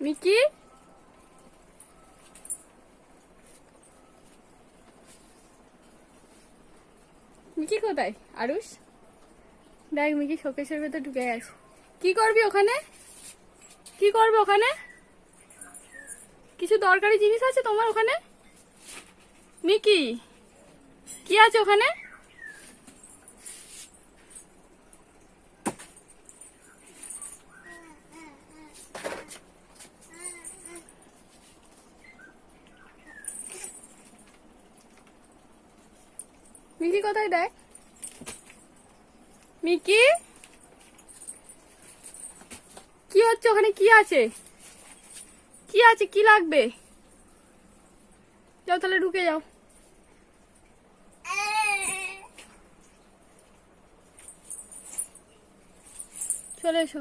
Mickey Mickey কোথায়? আরুষ? দেখ Mickey শোকেশের ভেতর ঢুকে গেছে। কি করবি ওখানে? কি করবে ওখানে? কিছু দরকারি জিনিস আছে তোমার ওখানে? মিকি কি আছে ওখানে? মিকি কোথায় দেখ মিকি? কি হচ্ছে ওখানে? কি আছে? কি আছে? কি লাগবে? যাও তাহলে ঢুকে যাও। চলে এসো।